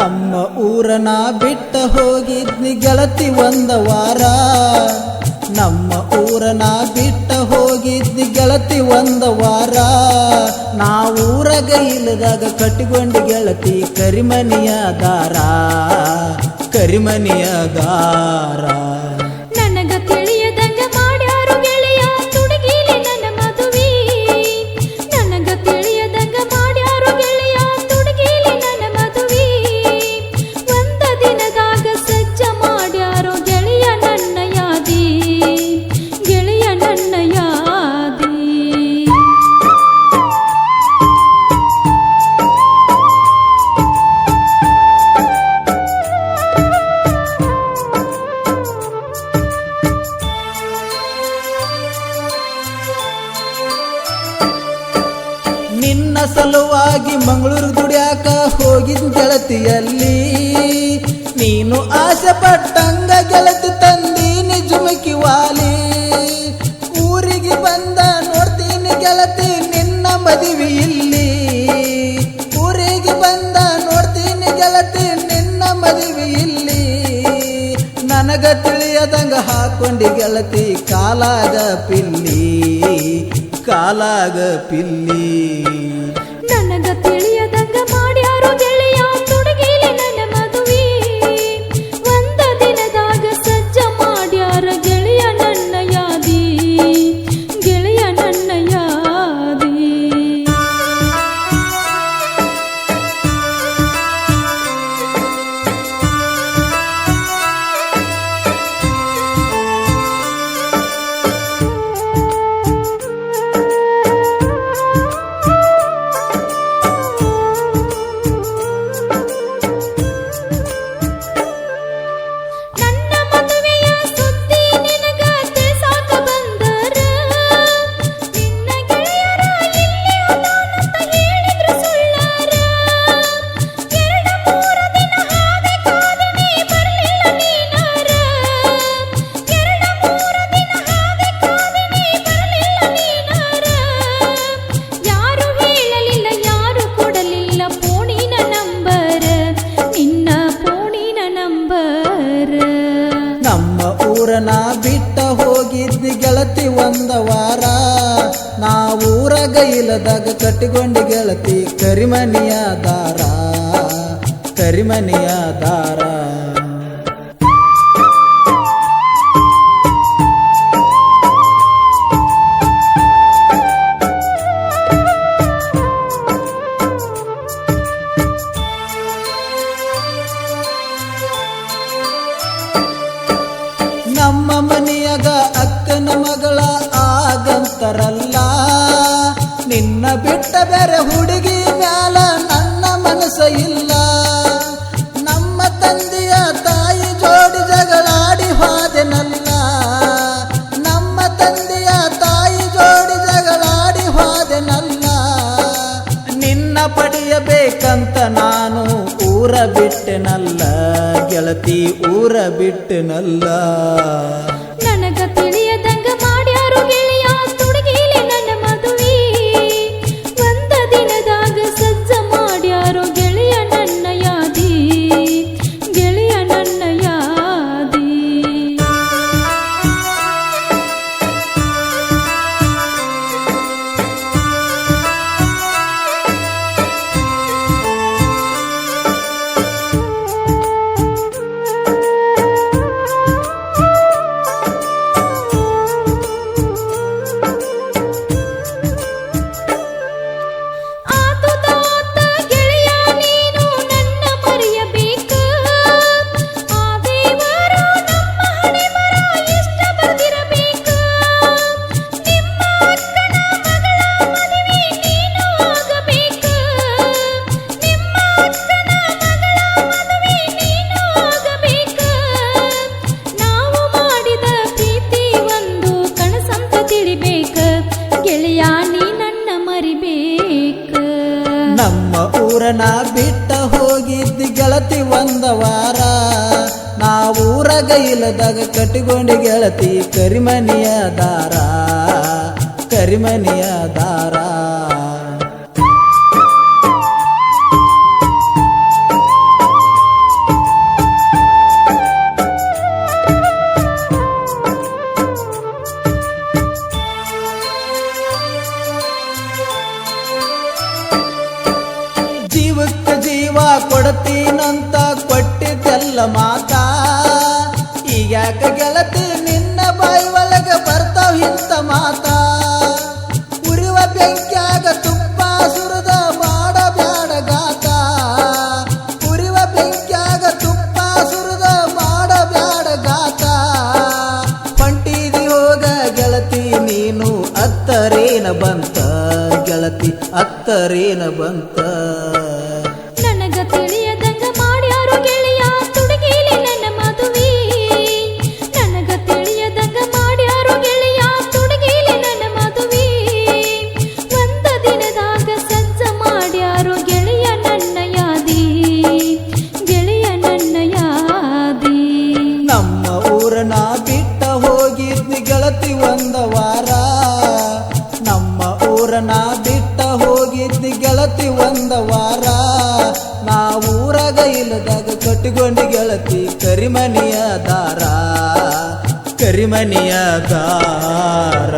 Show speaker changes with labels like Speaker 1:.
Speaker 1: ನಮ್ಮ ಊರನ ಬಿಟ್ಟ ಹೋಗಿದ್ನಿ ಗೆಳತಿ ಒಂದ ವಾರ. ನಮ್ಮ ಊರನ ಬಿಟ್ಟ ಹೋಗಿದ್ನಿ ಗೆಳತಿ ಒಂದ ವಾರ. ನಾವೂರಗ ಇಲ್ಲದಾಗ ಕಟ್ಟಿಕೊಂಡು ಗೆಳತಿ ಕರಿಮನಿಯ ದಾರ. ಕರಿಮನಿಯ ದಾರ. ಸಲುವಾಗಿ ಮಂಗಳೂರು ದುಡಿಯಾಕ ಹೋಗಿದ್ ಗೆಳತಿಯಲ್ಲಿ. ನೀನು ಆಸೆ ಪಟ್ಟಂಗ ಗೆಳತಿ ತಂದೀನಿ ಜುಮಕಿ ವಾಲಿ. ಊರಿಗೆ ಬಂದ ನೋಡ್ತೀನಿ ಗೆಳತಿ ನಿನ್ನ ಮದುವೆ ಇಲ್ಲಿ. ಊರಿಗೆ ಬಂದ ನೋಡ್ತೀನಿ ಗೆಳತಿ ನಿನ್ನ ಮದುವೆ ಇಲ್ಲಿ. ನನಗ ತಿಳಿಯದಂಗ ಹಾಕೊಂಡಿ ಗೆಳತಿ ಕಾಲಾಗ ಪಿಲ್ಲಿ ಕಾಲಾಗ ಪಿಲ್ಲಿ. ಇಲ್ಲದಾಗ ಕಟ್ಟಿಕೊಂಡು ಗೆಳತಿ ಕರಿಮನಿಯ ದಾರ ಕರಿಮನಿಯ ದಾರ. ಬಿಟ್ಟ ಬೇರೆ ಹುಡುಗಿ ಮ್ಯಾಲ ನನ್ನ ಮನಸ್ಸ ಇಲ್ಲ. ನಮ್ಮ ತಂದೆಯ ತಾಯಿ ಜೋಡಿ ಜಗಳಾಡಿ ಹೋದೆನಲ್ಲ. ನಮ್ಮ ತಂದೆಯ ತಾಯಿ ಜೋಡಿ ಜಗಳಾಡಿ ಹೋದೆನಲ್ಲ. ನಿನ್ನ ಪಡೆಯಬೇಕಂತ ನಾನು ಊರ ಬಿಟ್ಟೆನಲ್ಲ. ಗೆಳತಿ ಊರ ಬಿಟ್ಟೆನಲ್ಲ. ಹೋಗಿದ್ದಿ ಗೆಳತಿ ಒಂದ ವಾರ. ನಾವೂರಗ ಇಲ್ಲದಾಗ ಕಟ್ಟಿಕೊಂಡು ಗೆಳತಿ ಕರಿಮನಿಯ ದಾರ ಕರಿಮನಿಯ ದಾರ. ಮಾತ. ಈಗ್ಯಾಕ ಗೆಳತಿ ನಿನ್ನ ಬಾಯಿ ಒಳಗೆ ಬರ್ತಾವ್ ಇಂತ ಮಾತ. ಉರಿವ ಬೆಂಕಿಯಾಗ ತುಪ್ಪ ಸುರದ ಮಾಡ ಬ್ಯಾಡ ಗಾತ. ಉರಿವ ಬೆಂಕಿಯಾಗ ತುಪ್ಪ ಸುರದ ಮಾಡ ಬ್ಯಾಡ ಗಾತ. ಪಂಟಿದಿ ಹೋಗ ಗೆಳತಿ ನೀನು ಅತ್ತರೇನ ಬಂತ. ಗೆಳತಿ ಅತ್ತರೇನ ಬಂತ. ಬಿಟ್ಟ ಹೋಗಿದ್ದಿ ಗೆಳತಿ ಒಂದ ವಾರ. ನಾ ಊರಾಗ ಇಲ್ಲದಾಗ ಕಟ್ಟಿಕೊಂಡು ಗೆಳತಿ ಕರಿಮನಿಯ ದಾರ. ಕರಿಮನಿಯ ದಾರ.